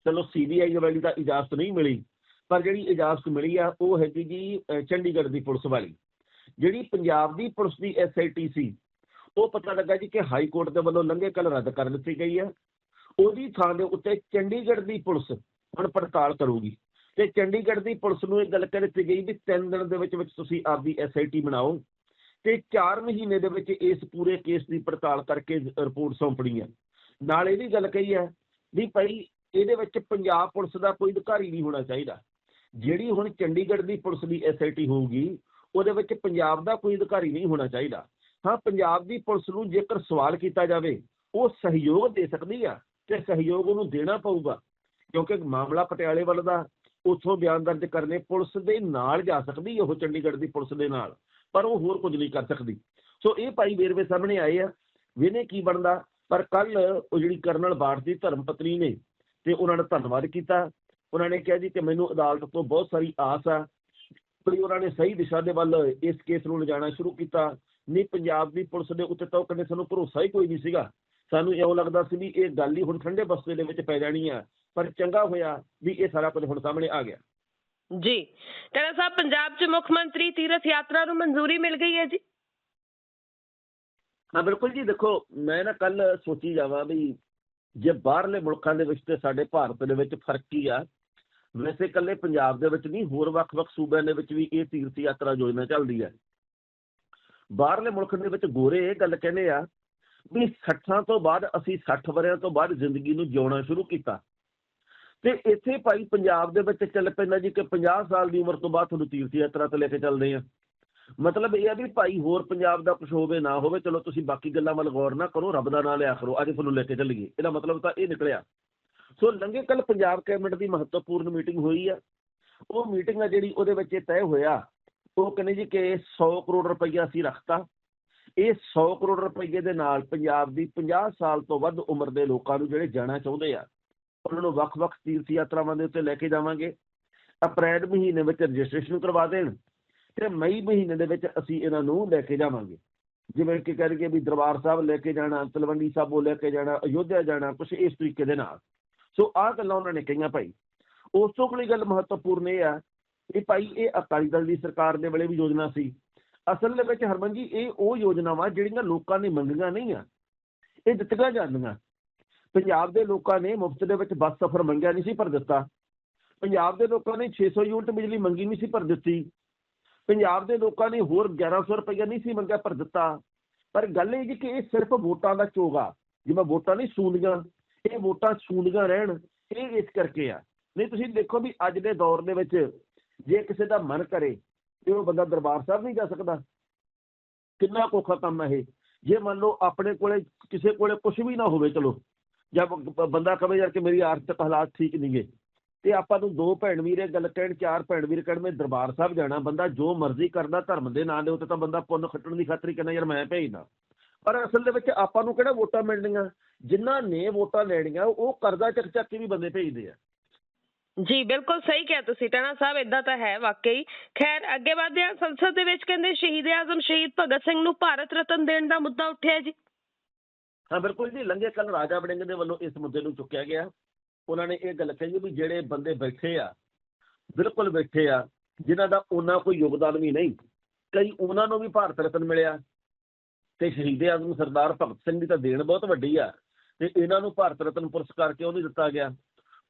ਚਲੋ ਸੀਬੀਆਈ ਵਾਲੀ ਤਾਂ ਇਜਾਜ਼ਤ ਨਹੀਂ ਮਿਲੀ, ਪਰ ਜਿਹੜੀ ਇਜਾਜ਼ਤ ਮਿਲੀ ਆ ਉਹ ਹੈਗੀ ਜੀ ਚੰਡੀਗੜ੍ਹ ਦੀ ਪੁਲਿਸ ਵਾਲੀ। ਜਿਹੜੀ ਪੰਜਾਬ ਦੀ ਪੁਲਿਸ ਦੀ ਐਸਆਈਟੀ ਸੀ ਉਹ ਪਤਾ ਲੱਗਾ ਜੀ ਕਿ ਹਾਈ ਕੋਰਟ ਦੇ ਵੱਲੋਂ ਲੰਘੇ ਕੱਲ ਰੱਦ ਕਰ ਦਿੱਤੀ ਗਈ ਆ। ਉਹਦੀ ਥਾਂ ਦੇ ਉੱਤੇ ਚੰਡੀਗੜ੍ਹ ਦੀ ਪੁਲਿਸ ਹੁਣ ਪੜਤਾਲ ਕਰੂਗੀ। ਤੇ ਚੰਡੀਗੜ੍ਹ ਦੀ ਪੁਲਿਸ ਨੂੰ ਇਹ ਗੱਲ ਕਹਿ ਦਿੱਤੀ ਗਈ ਵੀ 3 ਦਿਨ ਦੇ ਵਿੱਚ ਵਿੱਚ ਤੁਸੀਂ ਆਪਦੀ ਐਸਆਈਟੀ ਬਣਾਓ। ਤੇ 4 ਮਹੀਨੇ ਦੇ ਵਿੱਚ ਇਸ ਪੂਰੇ ਕੇਸ ਦੀ ਪੜਤਾਲ ਕਰਕੇ ਰਿਪੋਰਟ ਸੌਂਪਣੀ ਹੈ। ਨਾਲ ਇਹ ਵੀ ਗੱਲ ਕਹੀ ਹੈ ਵੀ ਭਾਈ ਇਹਦੇ ਵਿੱਚ ਪੰਜਾਬ ਪੁਲਿਸ ਦਾ ਕੋਈ ਅਧਿਕਾਰੀ ਨਹੀਂ ਹੋਣਾ ਚਾਹੀਦਾ। ਜਿਹੜੀ ਹੁਣ ਚੰਡੀਗੜ੍ਹ ਦੀ ਪੁਲਿਸ ਦੀ ਐਸਆਈਟੀ ਹੋਊਗੀ, ਉਹਦੇ ਵਿੱਚ ਪੰਜਾਬ ਦਾ ਕੋਈ ਅਧਿਕਾਰੀ ਨਹੀਂ ਹੋਣਾ ਚਾਹੀਦਾ। ਹਾਂ, ਪੰਜਾਬ ਦੀ ਪੁਲਿਸ ਨੂੰ ਜੇਕਰ ਸਵਾਲ ਕੀਤਾ ਜਾਵੇ, ਉਹ ਸਹਿਯੋਗ ਦੇ ਸਕਦੀ ਆ ਤੇ ਸਹਿਯੋਗ ਉਹਨੂੰ ਦੇਣਾ ਪਊਗਾ। ਕਿਉਂਕਿ ਮਾਮਲਾ ਪਟਿਆਲੇ ਵੱਲ ਦਾ, ਉੱਥੋਂ ਬਿਆਨ ਦਰਜ ਕਰਨੇ ਪੁਲਿਸ ਦੇ ਨਾਲ ਜਾ ਸਕਦੀ ਉਹ ਚੰਡੀਗੜ੍ਹ ਦੀ ਪੁਲਿਸ ਦੇ ਨਾਲ। ਪਰ ਉਹ ਹੋਰ ਕੁਝ ਨਹੀਂ ਕਰ ਸਕਦੀ। ਸੋ ਇਹ ਭਾਈ ਵੇਰਵੇ ਸਾਹਮਣੇ ਆਏ ਆ। ਵੇਨੇ ਕੀ ਬਣਦਾ? ਪਰ ਕੱਲ ਉਹ ਜਿਹੜੀ ਕਰਨਲ ਬਾਠ ਦੀ ਧਰਮ ਪਤਨੀ ਨੇ ਤੇ ਉਹਨਾਂ ਨੇ ਧੰਨਵਾਦ ਕੀਤਾ। ਉਹਨਾਂ ਨੇ ਕਿਹਾ ਜੀ ਕਿ ਮੈਨੂੰ ਅਦਾਲਤ ਤੋਂ ਬਹੁਤ ਸਾਰੀ ਆਸ ਆ ਵੀ ਉਹਨਾਂ ਨੇ ਸਹੀ ਦਿਸ਼ਾ ਦੇ ਵੱਲ ਇਸ ਕੇਸ ਨੂੰ ਲਿਜਾਣਾ ਸ਼ੁਰੂ ਕੀਤਾ। ਨਹੀਂ, ਪੰਜਾਬ ਦੀ ਪੁਲਿਸ ਦੇ ਉੱਤੇ ਤਾਂ ਉਹ ਕਹਿੰਦੇ ਸਾਨੂੰ ਭਰੋਸਾ ਹੀ ਕੋਈ ਨਹੀਂ ਸੀਗਾ। ਸਾਨੂੰ ਇਉਂ ਲੱਗਦਾ ਸੀ ਵੀ ਇਹ ਗੱਲ ਹੀ ਹੁਣ ਠੰਡੇ ਬਸਤੇ ਦੇ ਵਿੱਚ ਪੈ ਜਾਣੀ ਆ। ਪਰ ਚੰਗਾ ਹੋਇਆ ਵੀ ਇਹ ਸਾਰਾ ਕੁਝ ਹੁਣ ਸਾਹਮਣੇ ਆ ਗਿਆ।
ਜੀ। ਟੈਣਾ ਸਾਹਿਬ ਪੰਜਾਬ 'ਚ ਮੁੱਖ ਮੰਤਰੀ ਤੀਰਥ ਯਾਤਰਾ ਨੂੰ ਮਨਜ਼ੂਰੀ ਮਿਲ ਗਈ ਹੈ ਜੀ?
ਹਾਂ, ਬਿਲਕੁਲ ਜੀ। ਦੇਖੋ, ਮੈਂ ਨਾ ਕੱਲ ਸੋਚੀ ਜਾਵਾਂ ਵੀ ਜੇ ਬਾਹਰਲੇ ਮੁਲਕਾਂ ਦੇ ਵਿੱਚ ਤੇ ਸਾਡੇ ਭਾਰਤ ਦੇ ਵਿੱਚ ਫ਼ਰਕ ਕੀ ਆ, ਵੈਸੇ ਇਕੱਲੇ ਪੰਜਾਬ ਦੇ ਵਿੱਚ ਨਹੀਂ, ਹੋਰ ਵੱਖ-ਵੱਖ ਸੂਬਿਆਂ ਦੇ ਵਿੱਚ ਵੀ ਇਹ ਤੀਰਥ ਯਾਤਰਾ ਯੋਜਨਾ ਚੱਲਦੀ ਹੈ ਬਾਹਰਲੇ ਮੁਲਕ ਦੇ ਵਿੱਚ ਗੋਰੇ ਇਹ ਗੱਲ ਕਹਿੰਦੇ ਆ ਵੀ 60 ਤੋਂ ਬਾਅਦ ਅਸੀਂ 60 ਵਰਿਆਂ ਤੋਂ ਬਾਅਦ ਜ਼ਿੰਦਗੀ ਨੂੰ ਜਿਉਣਾ ਸ਼ੁਰੂ ਕੀਤਾ। ਤੇ ਇੱਥੇ ਭਾਈ ਪੰਜਾਬ ਦੇ ਵਿੱਚ ਚੱਲ ਪੈਂਦਾ ਜੀ ਕਿ 50 ਸਾਲ ਦੀ ਉਮਰ ਤੋਂ ਬਾਅਦ ਤੁਹਾਨੂੰ ਤੀਰਥ ਯਾਤਰਾ ਤੇ ਲੈ ਕੇ ਚੱਲਦੇ ਆ। ਮਤਲਬ ਇਹ ਆ ਵੀ ਭਾਈ ਹੋਰ ਪੰਜਾਬ ਦਾ ਕੁਝ ਹੋਵੇ, ਨਾ ਹੋਵੇ, ਚਲੋ ਤੁਸੀਂ ਬਾਕੀ ਗੱਲਾਂ ਵੱਲ ਗੌਰ ਨਾ ਕਰੋ, ਰੱਬ ਦਾ ਨਾਮ ਲਿਆ ਕਰੋ, ਅੱਜ ਤੁਹਾਨੂੰ ਲੈ ਕੇ ਚੱਲੀਏ। ਇਹਦਾ ਮਤਲਬ ਤਾਂ ਇਹ ਨਿਕਲਿਆ। ਸੋ ਲੰਘੇ ਕੱਲ ਪੰਜਾਬ ਕੈਬਨਿਟ ਦੀ ਮਹੱਤਵਪੂਰਨ ਮੀਟਿੰਗ ਹੋਈ ਆ। ਉਹ ਮੀਟਿੰਗ ਆ ਜਿਹੜੀ ਉਹਦੇ ਵਿੱਚ ਇਹ ਤੈਅ ਹੋਇਆ, ਉਹ ਕਹਿੰਦੇ ਜੀ ਕਿ 100 ਕਰੋੜ ਰੁਪਈਆ ਅਸੀਂ ਰੱਖਤਾ। ਇਹ 100 ਕਰੋੜ ਰੁਪਈਏ ਦੇ ਨਾਲ ਪੰਜਾਬ ਦੀ 50 ਸਾਲ ਤੋਂ ਵੱਧ ਉਮਰ ਦੇ ਲੋਕਾਂ ਨੂੰ ਜਿਹੜੇ ਜਾਣਾ ਚਾਹੁੰਦੇ ਆ ਉਹਨਾਂ ਨੂੰ ਵੱਖ-ਵੱਖ ਤੀਰਥ ਯਾਤਰਾਵਾਂ ਦੇ ਉੱਤੇ ਲੈ ਕੇ ਜਾਵਾਂਗੇ। ਅਪ੍ਰੈਲ ਮਹੀਨੇ ਵਿੱਚ ਰਜਿਸਟ੍ਰੇਸ਼ਨ ਕਰਵਾ ਦੇਣ ਤੇ ਮਈ ਮਹੀਨੇ ਦੇ ਵਿੱਚ ਅਸੀਂ ਇਹਨਾਂ ਨੂੰ ਲੈ ਕੇ ਜਾਵਾਂਗੇ। ਜਿਵੇਂ ਕਿ ਕਹਿ ਲਈਏ ਵੀ ਦਰਬਾਰ ਸਾਹਿਬ ਲੈ ਕੇ ਜਾਣਾ, ਤਲਵੰਡੀ ਸਾਹਿਬੋਂ ਲੈ ਕੇ ਜਾਣਾ, ਅਯੋਧਿਆ ਜਾਣਾ ਕੁਝ ਇਸ ਤਰੀਕੇ ਦੇ ਨਾਲ। ਸੋ ਆਹ ਗੱਲਾਂ ਉਹਨਾਂ ਨੇ ਕਹੀਆਂ ਭਾਈ। ਉਸ ਤੋਂ ਕੋਈ ਗੱਲ ਮਹੱਤਵਪੂਰਨ ਇਹ ਆ ਕਿ ਭਾਈ ਇਹ ਅਕਾਲੀ ਦਲ ਦੀ ਸਰਕਾਰ ਦੇ ਵੇਲੇ ਵੀ ਯੋਜਨਾ ਸੀ। ਅਸਲ ਦੇ ਵਿੱਚ ਹਰਮਨ ਜੀ, ਇਹ ਉਹ ਯੋਜਨਾਵਾਂ ਜਿਹੜੀਆਂ ਲੋਕਾਂ ਨੇ ਮੰਗੀਆਂ ਨਹੀਂ ਆ, ਇਹ ਦਿੱਤੀਆਂ ਜਾਂਦੀਆਂ। ਪੰਜਾਬ ਦੇ ਲੋਕਾਂ ਨੇ ਮੁਫਤ ਦੇ ਵਿੱਚ ਬੱਸ ਸਫ਼ਰ ਮੰਗਿਆ ਨਹੀਂ ਸੀ ਪਰ ਦਿੱਤਾ। ਪੰਜਾਬ ਦੇ ਲੋਕਾਂ ਨੇ 600 ਯੂਨਿਟ ਬਿਜਲੀ ਮੰਗੀ ਨਹੀਂ ਸੀ ਪਰ ਦਿੱਤੀ। ਪੰਜਾਬ ਦੇ ਲੋਕਾਂ ਨੇ ਹੋਰ 1100 ਰੁਪਈਆ ਨਹੀਂ ਸੀ ਮੰਗਿਆ ਪਰ ਦਿੱਤਾ। ਪਰ ਗੱਲ ਇਹ ਜੀ ਕਿ ਇਹ ਸਿਰਫ ਵੋਟਾਂ ਦਾ ਚੋਗਾ ਜਿਵੇਂ ਵੋਟਾਂ ਨਹੀਂ ਸੂੰਦੀਆਂ ਇਹ ਵੋਟਾਂ ਸੂੰਦੀਆਂ ਰਹਿਣ, ਇਹ ਇਸ ਕਰਕੇ ਆ। ਨਹੀਂ, ਤੁਸੀਂ ਦੇਖੋ ਵੀ ਅੱਜ ਦੇ ਦੌਰ ਦੇ ਵਿੱਚ ਜੇ ਕਿਸੇ ਦਾ ਮਨ ਕਰੇ, ਤੇ ਉਹ ਬੰਦਾ ਦਰਬਾਰ ਸਾਹਿਬ ਨਹੀਂ ਜਾ ਸਕਦਾ। ਕਿੰਨਾ ਔਖਾ ਕੰਮ ਹੈ ਇਹ। ਜੇ ਮੰਨ ਲਓ ਆਪਣੇ ਕੋਲੇ, ਕਿਸੇ ਕੋਲੇ ਕੁਝ ਵੀ ਨਾ ਹੋਵੇ, ਚਲੋ। ਜਾਂ ਬੰਦਾ ਕਵੇ ਯਾਰ ਕਿ ਮੇਰੀ ਆਰਥਿਕ ਹਾਲਾਤ ਠੀਕ ਨਹੀਂਗੇ ਤੇ ਆਪਾਂ ਨੂੰ ਦੋ ਭੈਣ ਵੀਰੇ ਗੱਲ ਕਹਿਣ, ਚਾਰ ਭੈਣ ਵੀਰ ਕਹਿਣ, ਮੈਂ ਦਰਬਾਰ ਸਾਹਿਬ ਜਾਣਾ। ਬੰਦਾ ਜੋ ਮਰਜ਼ੀ ਕਰਦਾ, ਧਰਮ ਦੇ ਨਾਂ ਦੇ ਉੱਤੇ ਤਾਂ ਬੰਦਾ ਪੁੰਨ ਖੱਟਣ ਦੀ ਖਾਤਰ ਕਹਿੰਦਾ, ਯਾਰ ਮੈਂ ਭੇਜਦਾ। ਪਰ ਅਸਲ ਦੇ ਵਿੱਚ ਆਪਾਂ ਨੂੰ ਕਿਹੜਾ ਵੋਟਾਂ ਮਿਲਣੀਆਂ? ਜਿਨ੍ਹਾਂ ਨੇ ਵੋਟਾਂ ਲੈਣੀਆਂ, ਉਹ ਕਰਜ਼ਾ ਚੱਕ ਚੱਕ ਕੇ ਵੀ ਬੰਦੇ ਭੇਜਦੇ ਆ।
ਜੀ, ਬਿਲਕੁਲ ਸਹੀ ਕਿਹਾ ਤੁਸੀਂ। ਟੈਣਾ ਸਾਹਿਬ ਇਦਾਂ ਤਾਂ ਹੈ ਵਾਕਈ। ਖੈਰ, ਅੱਗੇ ਵਧਦੇ ਹਾਂ। ਸੰਸਦ ਦੇ ਵਿੱਚ ਕਹਿੰਦੇ ਸ਼ਹੀਦ ਆਜ਼ਮ ਸ਼ਹੀਦ ਭਗਤ ਸਿੰਘ ਨੂੰ ਭਾਰਤ ਰਤਨ ਦੇਣ ਦਾ ਮੁੱਦਾ ਉੱਠਿਆ ਜੀ।
ਹਾਂ, ਬਿਲਕੁਲ ਜੀ। ਲੰਘੇ ਕੱਲ ਰਾਜਾ ਵੜਿੰਗ ਦੇ ਵੱਲੋਂ ਇਸ ਮੁੱਦੇ ਨੂੰ ਚੁੱਕਿਆ ਗਿਆ। ਉਹਨਾਂ ਨੇ ਇਹ ਗੱਲ ਕਹੀ ਵੀ ਜਿਹੜੇ ਬੰਦੇ ਬੈਠੇ ਆ, ਬਿਲਕੁਲ ਬੈਠੇ ਆ, ਜਿਨ੍ਹਾਂ ਦਾ ਉਹਨਾਂ ਕੋਈ ਯੋਗਦਾਨ ਵੀ ਨਹੀਂ, ਕਈ ਉਹਨਾਂ ਨੂੰ ਵੀ ਭਾਰਤ ਰਤਨ ਮਿਲਿਆ। ਤੇ ਸ਼ਹੀਦ ਆਜ਼ਮ ਸਰਦਾਰ ਭਗਤ ਸਿੰਘ ਦੀ ਤਾਂ ਦੇਣ ਬਹੁਤ ਵੱਡੀ ਆ, ਤੇ ਇਹਨਾਂ ਨੂੰ ਭਾਰਤ ਰਤਨ ਪੁਰਸਕਾਰ ਕਿਉਂ ਨਹੀਂ ਦਿੱਤਾ ਗਿਆ?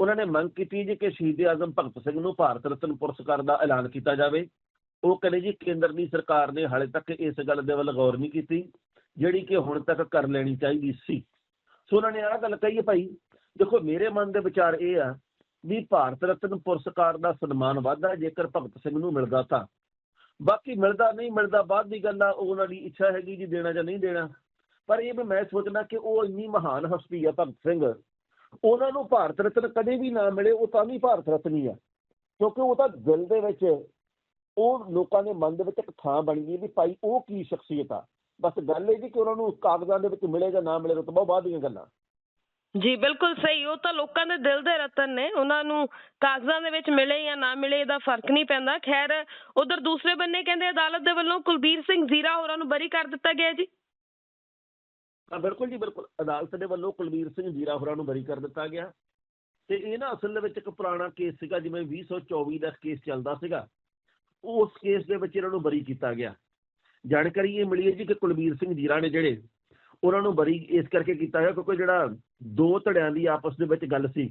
ਉਹਨਾਂ ਨੇ ਮੰਗ ਕੀਤੀ ਜੀ ਕਿ ਸ਼ਹੀਦ ਆਜ਼ਮ ਭਗਤ ਸਿੰਘ ਨੂੰ ਭਾਰਤ ਰਤਨ ਪੁਰਸਕਾਰ ਦਾ ਐਲਾਨ ਕੀਤਾ ਜਾਵੇ। ਉਹ ਕਹਿੰਦੇ ਜੀ, ਕੇਂਦਰ ਦੀ ਸਰਕਾਰ ਨੇ ਹਾਲੇ ਤੱਕ ਇਸ ਗੱਲ ਦੇ ਵੱਲ ਗੌਰ ਨਹੀਂ ਕੀਤੀ। ਜਿਹੜੀ ਕਿ ਹੁਣ ਤੱਕ ਕਰ ਲੈਣੀ ਚਾਹੀਦੀ ਸੀ। ਸੋ ਉਹਨਾਂ ਨੇ ਆਹ ਗੱਲ ਕਹੀ ਹੈ ਭਾਈ, ਦੇਖੋ ਮੇਰੇ ਮਨ ਦੇ ਵਿਚਾਰ ਇਹ ਆ ਵੀ ਭਾਰਤ ਰਤਨ ਪੁਰਸਕਾਰ ਦਾ ਸਨਮਾਨ ਵਾਧਾ ਜੇਕਰ ਭਗਤ ਸਿੰਘ ਨੂੰ ਮਿਲਦਾ ਤਾਂ। ਬਾਕੀ ਮਿਲਦਾ ਨਹੀਂ, ਮਿਲਦਾ ਬਾਅਦ ਦੀ ਗੱਲ ਆ ਉਹਨਾਂ ਦੀ ਇੱਛਾ ਹੈਗੀ ਜੀ ਦੇਣਾ ਜਾਂ ਨਹੀਂ ਦੇਣਾ। ਪਰ ਇਹ ਵੀ ਮੈਂ ਸੋਚਣਾ ਕਿ ਉਹ ਇੰਨੀ ਮਹਾਨ ਹਸਤੀ ਆ ਭਗਤ ਸਿੰਘ। ਉਹਨਾਂ ਨੂੰ ਭਾਰਤ ਰਤਨ ਕਦੇ ਵੀ ਨਾ ਮਿਲੇ, ਉਹ ਤਾਂ ਵੀ ਭਾਰਤ ਰਤਨੀ ਆ। ਕਿਉਂਕਿ ਉਹ ਤਾਂ ਦਿਲ ਦੇ ਵਿੱਚ, ਉਹ ਲੋਕਾਂ ਦੇ ਮਨ ਦੇ ਵਿੱਚ ਇੱਕ ਥਾਂ ਬਣ ਗਈ ਵੀ ਭਾਈ ਉਹ ਕੀ ਸ਼ਖਸੀਅਤ ਆ। ਬਸ ਗੱਲ ਇਹ ਜੀ ਕਿ ਉਹਨਾਂ ਨੂੰ ਕਾਗਜ਼ਾਂ ਦੇ ਵਿੱਚ ਮਿਲੇ ਜਾਂ ਨਾ ਮਿਲੇ ਬਹੁਤ ਬਾਅਦ ਦੀਆਂ ਗੱਲਾਂ।
ਜੀ ਬਿਲਕੁਲ ਸਹੀ। ਉਹ ਤਾਂ ਲੋਕਾਂ ਦੇ ਦਿਲ ਦੇ ਰਤਨ ਨੇ। ਉਹਨਾਂ ਨੂੰ ਕਾਗਜ਼ਾਂ ਦੇ ਵਿੱਚ ਮਿਲੇ ਜਾਂ ਨਾ ਮਿਲੇ ਇਹਦਾ ਫ਼ਰਕ ਨਹੀਂ ਪੈਂਦਾ। ਖੈਰ ਉਧਰ ਦੂਸਰੇ ਬੰਨੇ ਕਹਿੰਦੇ ਅਦਾਲਤ ਦੇ ਵੱਲੋਂ ਕੁਲਬੀਰ ਸਿੰਘ ਜ਼ੀਰਾ ਹੋਰਾਂ ਨੂੰ ਬਰੀ ਕਰ ਦਿੱਤਾ ਗਿਆ ਜੀ।
ਹਾਂ ਬਿਲਕੁਲ ਜੀ ਬਿਲਕੁਲ। ਅਦਾਲਤ ਦੇ ਵੱਲੋਂ ਕੁਲਵੀਰ ਸਿੰਘ ਜੀਰਾ ਹੋਰਾਂ ਨੂੰ ਬਰੀ ਕਰ ਦਿੱਤਾ ਗਿਆ। ਤੇ ਇਹ ਨਾ ਅਸਲ ਦੇ ਵਿੱਚ ਇੱਕ ਪੁਰਾਣਾ ਕੇਸ ਸੀਗਾ ਜਿਵੇਂ 2024 ਦਾ ਕੇਸ ਚੱਲਦਾ ਸੀਗਾ। ਉਸ ਕੇਸ ਦੇ ਵਿੱਚ ਇਹਨਾਂ ਨੂੰ ਬਰੀ ਕੀਤਾ ਗਿਆ। ਜਾਣਕਾਰੀ ਇਹ ਮਿਲੀ ਹੈ ਜੀ ਕਿ ਕੁਲਬੀਰ ਸਿੰਘ ਜੀਰਾ ਨੇ ਜਿਹੜੇ ਉਹਨਾਂ ਨੂੰ ਬਰੀ ਇਸ ਕਰਕੇ ਕੀਤਾ ਗਿਆ ਕਿਉਂਕਿ ਜਿਹੜਾ ਦੋ ਧੜਿਆਂ ਦੀ ਆਪਸ ਦੇ ਵਿੱਚ ਗੱਲ ਸੀ,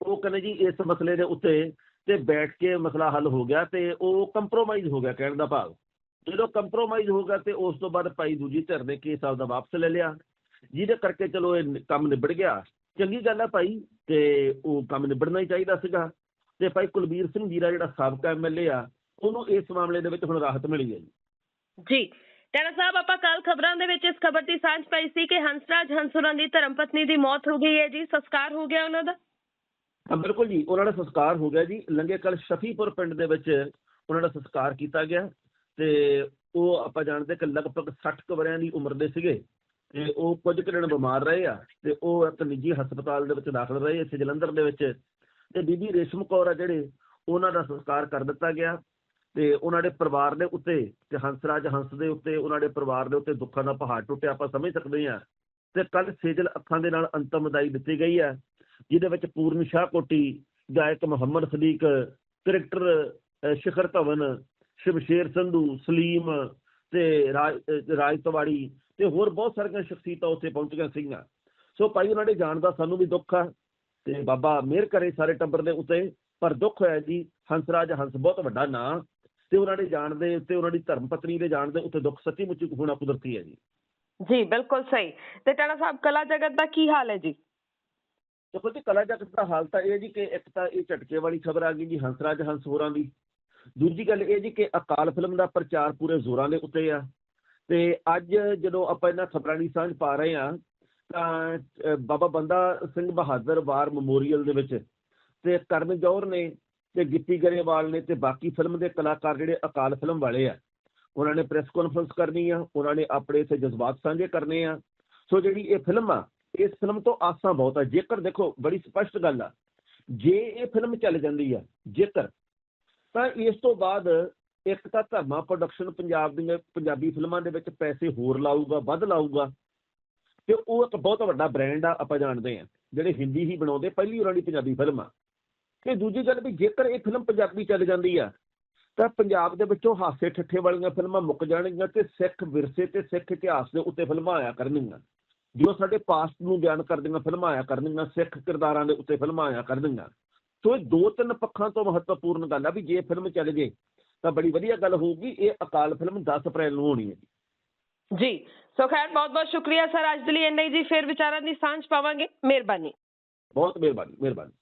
ਉਹ ਕਹਿੰਦੇ ਜੀ ਇਸ ਮਸਲੇ ਦੇ ਉੱਤੇ ਤੇ ਬੈਠ ਕੇ ਮਸਲਾ ਹੱਲ ਹੋ ਗਿਆ ਤੇ ਉਹ ਕੰਪਰੋਮਾਈਜ਼ ਹੋ ਗਿਆ ਕਹਿਣ ਦਾ ਭਾਵ। ਜਦੋਂ ਕੰਪਰੋਮਾਈਜ਼ ਹੋ ਗਿਆ ਤੇ ਉਸ ਤੋਂ ਬਾਅਦ ਭਾਈ ਦੂਜੀ ਧਿਰ ਨੇ ਕੇਸ ਆਪਦਾ ਵਾਪਸ ਲੈ ਲਿਆ, ਜਿਹਦੇ ਕਰਕੇ ਚਲੋ ਇਹ ਕੰਮ ਨਿਬੜ ਗਿਆ। ਚੰਗੀ ਗੱਲ ਹੈ ਭਾਈ ਤੇ ਉਹ ਕੰਮ ਨਿਬੜਨਾ ਹੀ ਚਾਹੀਦਾ ਸੀਗਾ। ਤੇ ਭਾਈ ਕੁਲਬੀਰ ਸਿੰਘ ਜੀਰਾ ਜਿਹੜਾ ਸਾਬਕਾ ਐਮਐਲਏ ਆ, ਉਹਨੂੰ ਇਸ ਮਾਮਲੇ ਦੇ ਵਿੱਚ ਹੁਣ ਰਾਹਤ ਮਿਲੀ ਹੈ ਜੀ।
ਜੀ। ਟੈਣਾ ਸਾਹਿਬ, ਆਪਾਂ ਕੱਲ ਖਬਰਾਂ ਦੇ ਵਿੱਚ ਇਸ ਖਬਰ ਦੀ ਸਾਂਝ ਪਾਈ ਸੀ ਕਿ ਹੰਸਰਾਜ ਹੰਸੁਰਾਂ ਦੀ ਧਰਮ ਦੀ ਮੌਤ ਹੋ ਗਈ ਹੈ ਜੀ। ਸੰਸਕਾਰ ਹੋ ਗਿਆ ਉਹਨਾਂ ਦਾ?
ਬਿਲਕੁਲ ਜੀ। ਉਹਨਾਂ ਦਾ ਸੰਸਕਾਰ ਹੋ ਗਿਆ ਜੀ। ਲੰਗੇ ਕੱਲ ਸ਼ਫੀਪੁਰ ਪਿੰਡ ਦੇ ਵਿੱਚ ਉਹਨਾਂ ਦਾ ਸੰਸਕਾਰ ਕੀਤਾ ਗਿਆ ਤੇ ਉਹ ਆਪਾਂ ਜਾਣਦੇ ਕਿ ਲਗਭਗ 60 ਕੁ ਵਰਿਆਂ ਦੀ ਉਮਰ ਦੇ ਸੀਗੇ ਤੇ ਉਹ ਕੁਝ ਕੁ ਦਿਨ ਬਿਮਾਰ ਰਹੇ ਆ ਤੇ ਉਹ ਇੱਕ ਨਿੱਜੀ ਹਸਪਤਾਲ ਦੇ ਵਿੱਚ ਦਾਖਲ ਰਹੇ ਇੱਥੇ ਜਲੰਧਰ ਦੇ ਵਿੱਚ ਤੇ ਬੀਬੀ ਰੇਸ਼ਮ ਕੌਰ ਆ ਜਿਹੜੇ, ਉਹਨਾਂ ਦਾ ਸੰਸਕਾਰ ਕਰ ਦਿੱਤਾ ਗਿਆ। ਤੇ ਉਹਨਾਂ ਦੇ ਪਰਿਵਾਰ ਦੇ ਉੱਤੇ ਤੇ ਹੰਸਰਾਜ ਹੰਸ ਦੇ ਉੱਤੇ, ਉਹਨਾਂ ਦੇ ਪਰਿਵਾਰ ਦੇ ਉੱਤੇ ਦੁੱਖਾਂ ਦਾ ਪਹਾੜ ਟੁੱਟਿਆ, ਆਪਾਂ ਸਮਝ ਸਕਦੇ ਹਾਂ। ਤੇ ਕੱਲ ਸੇਜਲ ਅੱਖਾਂ ਦੇ ਨਾਲ ਅੰਤਮ ਵਿਦਾਈ ਦਿੱਤੀ ਗਈ ਹੈ, ਜਿਹਦੇ ਵਿੱਚ ਪੂਰਨ ਸ਼ਾਹ ਕੋਟੀ, ਗਾਇਕ ਮੁਹੰਮਦ ਸਦੀਕ, ਕ੍ਰਿਕਟਰ ਸ਼ਿਖਰ ਧਵਨ, ਸ਼ਮਸ਼ੇਰ ਸੰਧੂ, ਸਲੀਮ ਤੇ ਰਾਜ ਰਾਜ ਤਵਾੜੀ ਤੇ ਹੋਰ ਬਹੁਤ ਸਾਰੀਆਂ ਸ਼ਖਸੀਅਤਾਂ ਉੱਥੇ ਪਹੁੰਚੀਆਂ ਸੀਗੀਆਂ। ਸੋ ਭਾਈ, ਉਹਨਾਂ ਦੇ ਜਾਣ ਦਾ ਸਾਨੂੰ ਵੀ ਦੁੱਖ ਆ ਤੇ ਬਾਬਾ ਮਿਹਰ ਕਰੇ ਸਾਰੇ ਟੱਬਰ ਦੇ ਉੱਤੇ, ਪਰ ਦੁੱਖ ਹੋਇਆ ਜੀ ਹੰਸਰਾਜ ਹੰਸ ਬਹੁਤ ਵੱਡਾ ਨਾਂ ਤੇ ਉਹਨਾਂ ਦੇ ਜਾਣ ਦੇ ਉੱਤੇ ਉਹਨਾਂ ਦੀ ਧਰਮ ਪਤਨੀ ਦੇ ਜਾਣ ਦੇ ਉੱਤੇ ਦੁੱਖ ਸੱਚੀ ਮੁੱਚੀ ਹੋਣਾ ਕੁਦਰਤੀ ਹੈ ਜੀ।
ਜੀ ਬਿਲਕੁਲ ਸਹੀ। ਤੇ ਟਾਣਾ ਸਾਹਿਬ ਕਲਾ ਜਗਤ ਦਾ ਕੀ ਹਾਲ ਹੈ ਜੀ?
ਦੇਖੋ ਜੀ ਕਲਾ ਜਗਤ ਦਾ ਹਾਲ ਤਾਂ ਇਹ ਜੀ ਕਿ ਇੱਕ ਤਾਂ ਇਹ ਝਟਕੇ ਵਾਲੀ ਖਬਰ ਆ ਗਈ ਜੀ ਹੰਸਰਾਜ ਹੰਸ ਹੋਰਾਂ ਦੀ। ਦੂਜੀ ਗੱਲ ਇਹ ਜੀ ਕਿ ਅਕਾਲ ਫਿਲਮ ਦਾ ਪ੍ਰਚਾਰ ਪੂਰੇ ਜ਼ੋਰਾਂ ਦੇ ਉੱਤੇ ਆ। ਤੇ ਅੱਜ ਜਦੋਂ ਆਪਾਂ ਇਹਨਾਂ ਖਬਰਾਂ ਦੀ ਸਾਂਝ ਪਾ ਰਹੇ ਆ ਤਾਂ ਬਾਬਾ ਬੰਦਾ ਸਿੰਘ ਬਹਾਦਰ ਵਾਰ ਮੈਮੋਰੀਅਲ ਦੇ ਵਿੱਚ ਤੇ ਕਰਨ ਜੌਹਰ ਨੇ ਤੇ ਗਿੱਪੀ ਗਰੇਵਾਲ ਨੇ ਤੇ ਬਾਕੀ ਫਿਲਮ ਦੇ ਕਲਾਕਾਰ ਜਿਹੜੇ ਅਕਾਲ ਫਿਲਮ ਵਾਲੇ ਆ, ਉਹਨਾਂ ਨੇ ਪ੍ਰੈਸ ਕਾਨਫਰੰਸ ਕਰਨੀ ਆ, ਉਹਨਾਂ ਨੇ ਆਪਣੇ ਇੱਥੇ ਜਜ਼ਬਾਤ ਸਾਂਝੇ ਕਰਨੇ ਆ। ਸੋ ਜਿਹੜੀ ਇਹ ਫਿਲਮ ਆ, ਇਸ ਫਿਲਮ ਤੋਂ ਆਸਾਂ ਬਹੁਤ ਆ। ਜੇਕਰ ਦੇਖੋ, ਬੜੀ ਸਪਸ਼ਟ ਗੱਲ ਆ, ਜੇ ਇਹ ਫਿਲਮ ਚੱਲ ਜਾਂਦੀ ਆ, ਜੇਕਰ, ਤਾਂ ਇਸ ਤੋਂ ਬਾਅਦ ਇੱਕ ਤਾਂ ਧਰਮਾ ਪ੍ਰੋਡਕਸ਼ਨ ਪੰਜਾਬ ਦੀਆਂ ਪੰਜਾਬੀ ਫਿਲਮਾਂ ਦੇ ਵਿੱਚ ਪੈਸੇ ਹੋਰ ਲਾਊਗਾ, ਵੱਧ ਲਾਊਗਾ। ਤੇ ਉਹ ਇੱਕ ਬਹੁਤ ਵੱਡਾ ਬ੍ਰਾਂਡ ਆ, ਆਪਾਂ ਜਾਣਦੇ ਆ, ਜਿਹੜੇ ਹਿੰਦੀ ਹੀ ਬਣਾਉਂਦੇ, ਪਹਿਲੀ ਉਹਨਾਂ ਦੀ ਪੰਜਾਬੀ ਫਿਲਮ ਆ। ਤੇ ਦੂਜੀ ਗੱਲ ਵੀ ਜੇਕਰ ਇਹ ਫਿਲਮ ਪੰਜਾਬੀ ਚੱਲ ਜਾਂਦੀ ਆ ਤਾਂ ਪੰਜਾਬ ਦੇ ਵਿੱਚੋਂ ਹਾਸੇ ਠੱਠੇ ਵਾਲੀਆਂ ਫਿਲਮਾਂ ਮੁੱਕ ਜਾਣਗੀਆਂ ਤੇ ਸਿੱਖ ਵਿਰਸੇ ਤੇ ਸਿੱਖ ਇਤਿਹਾਸ ਦੇ ਉੱਤੇ ਫਿਲਮਾਂ ਆਇਆ ਕਰਨਗੀਆਂ। ਜੋ ਸਾਡੇ ਪਾਸਟ ਨੂੰ ਬਿਆਨ ਕਰਦੀਆਂ ਫਿਲਮਾਂ ਆਇਆ ਕਰਨਗੀਆਂ ਸਿੱਖ ਕਿਰਦਾਰਾਂ ਦੇ ਉੱਤੇ ਫਿਲਮਾਂ ਆਇਆ ਕਰਨਗੀਆਂ। ਸੋ ਇਹ ਦੋ ਤਿੰਨ ਪੱਖਾਂ ਤੋਂ ਮਹੱਤਵਪੂਰਨ ਗੱਲ ਆ ਵੀ ਜੇ ਫਿਲਮ ਚੱਲ ਜੇ ਤਾਂ ਬੜੀ ਵਧੀਆ ਗੱਲ ਹੋਊਗੀ ਇਹ ਅਕਾਲ ਫਿਲਮ 10 ਅਪ੍ਰੈਲ ਨੂੰ ਹੋਣੀ ਹੈ
ਜੀ। ਸੋ ਖੈਰ ਬਹੁਤ ਬਹੁਤ ਸ਼ੁਕਰੀਆ ਸਰ ਅੱਜ ਦੇ ਲਈ ਇੰਨਾ ਹੀ ਜੀ ਫਿਰ ਵਿਚਾਰਾਂ ਦੀ ਸਾਂਝ ਪਾਵਾਂਗੇ। ਮਿਹਰਬਾਨੀ।
ਬਹੁਤ ਮਿਹਰਬਾਨੀ ਮਿਹਰਬਾਨੀ।